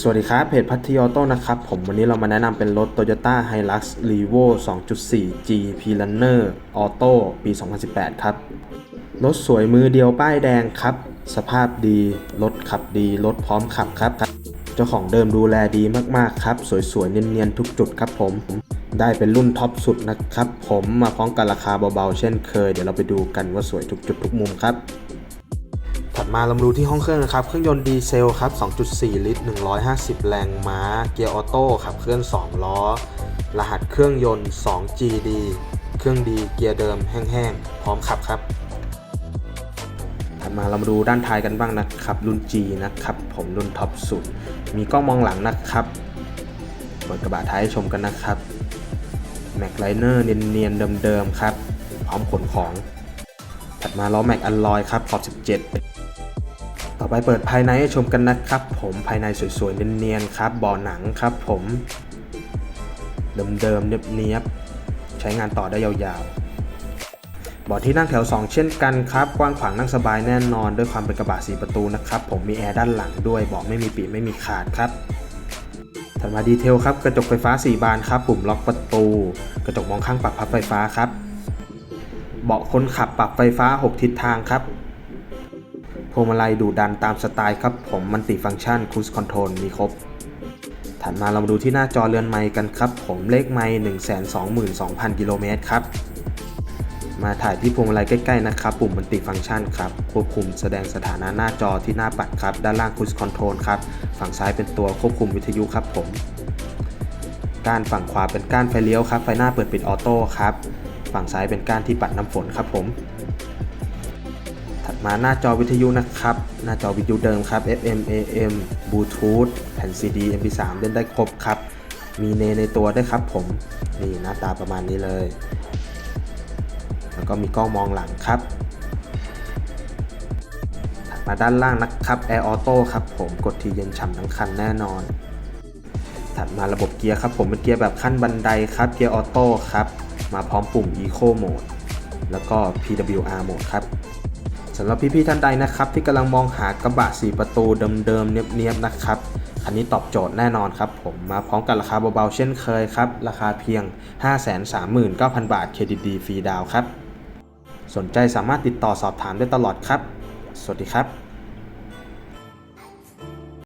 สวัสดีครับเพจพัทยอโต้นะครับผมวันนี้เรามาแนะนำเป็นรถ Toyota Hilux Revo 2.4 G P Runner Auto ปี 2018 ครับ รถสวยมือเดียวป้ายแดงครับ สภาพดี รถขับดี รถพร้อมขับครับ เจ้าของเดิมดูแลดีมากๆครับ สวยๆ เนียนๆ ทุกจุดครับผม ได้เป็นรุ่นท็อปสุดนะครับ ผมมาพร้อมกับราคาเบาๆ เช่นเคย เดี๋ยวเราไปดูกันว่าสวยทุกจุดทุกมุมครับ ถัดมาเรามาดูที่ห้องเครื่องนะครับ เครื่องยนต์ดีเซลครับ 2.4 ลิตร 150 แรงม้า เกียร์ออโต้ขับเคลื่อน 2 ล้อ รหัสเครื่องยนต์ 2GD เครื่องดีเกียร์เดิมแห้งๆ พร้อมขับครับ ถัดมาเรามาดูด้านท้ายกันบ้างนะครับ รุ่น G นะครับ ผมรุ่นท็อปสุด มีกล้องมองหลังนะครับ เปิดกระบะท้ายให้ชมกันนะครับแม็กไลเนอร์เนียนๆเดิมๆครับ พร้อมขนของ ถัดมาล้อแม็กอัลลอยครับขอบ 17 ต่อไปเปิดภายในให้ชมกันนะครับ ผมภายในสวยๆเนียนๆครับบ่อหนังครับ ผมเดิมๆเนียบๆใช้งานต่อได้ยาวๆเบาะที่นั่งแถว 2 เช่นกันครับกว้างขวางนั่งสบายแน่นอน ด้วยความเป็นกระบะสีประตูนะครับ ผมมีแอร์ด้านหลังด้วยเบาะไม่มีปีไม่มีขาดครับถัดมาดีเทลครับกระจกไฟฟ้า 4 บานครับปุ่มล็อกประตู กระจกมองข้างปรับพับไฟฟ้าครับเบาะคนขับปรับไฟฟ้า 6 ทิศทางครับ วงมาลัยดูดันตามสไตล์ครับผมมันติฟังก์ชันค u ู e คอนโทรลมีครบ ถัดมาเรามาดูที่หน้าจอเรือนไมค์กันครับ ผมเลขไมค์122,000 กิโลเมตรครับ มาถ่ายที่พวงมาลัยใกล้ๆนะครับ ปุ่มมันติฟังก์ชันครับ ควบคุมแสดงสถานะหน้าจอที่หน้าปัดครับ ด้านล่างค u ู e คอนโทรลครับ ฝั่งซ้ายเป็นตัวควบคุมวิทยุครับผมก้านฝั่งขวาเป็นก้านไฟเลี้ยวครับ ไฟหน้าเปิดปิดออโต้ครับ ฝั่งซ้ายเป็นก้านที่ปัดน้ำฝนครับผม ถัดมาหน้าจอวิทยุนะครับ หน้าจอวิทยุเดิมครับ FM AM Bluetooth แผ่น CD MP3 เล่นได้ครบครับ มีเนในตัวด้วยครับผมนี่หน้าตาประมาณนี้เลย แล้วก็มีกล้องมองหลังครับถัดมาด้านล่างนะครับ Air Auto ครับผมกดทีเย็นฉ่ำทั้งคันแน่นอนถัดมาระบบเกียร์ครับผมเป็นเกียร์แบบขั้นบันไดครับเกียร์ออโต้ครับ มาพร้อมปุ่ม Eco Mode แล้วก็ PWR Mode ครับ สำหรับพี่ๆท่านใดนะครับที่กำลังมองหากระบะ 4 ประตูเดิมๆเนียบๆนะครับคันนี้ตอบโจทย์แน่นอนครับผมมาพร้อมกับราคาเบาๆเช่นเคยครับราคาเพียง 539,000 บาทเครดิตดีฟรีดาวครับ สนใจสามารถติดต่อสอบถามได้ตลอดครับ สวัสดีครับ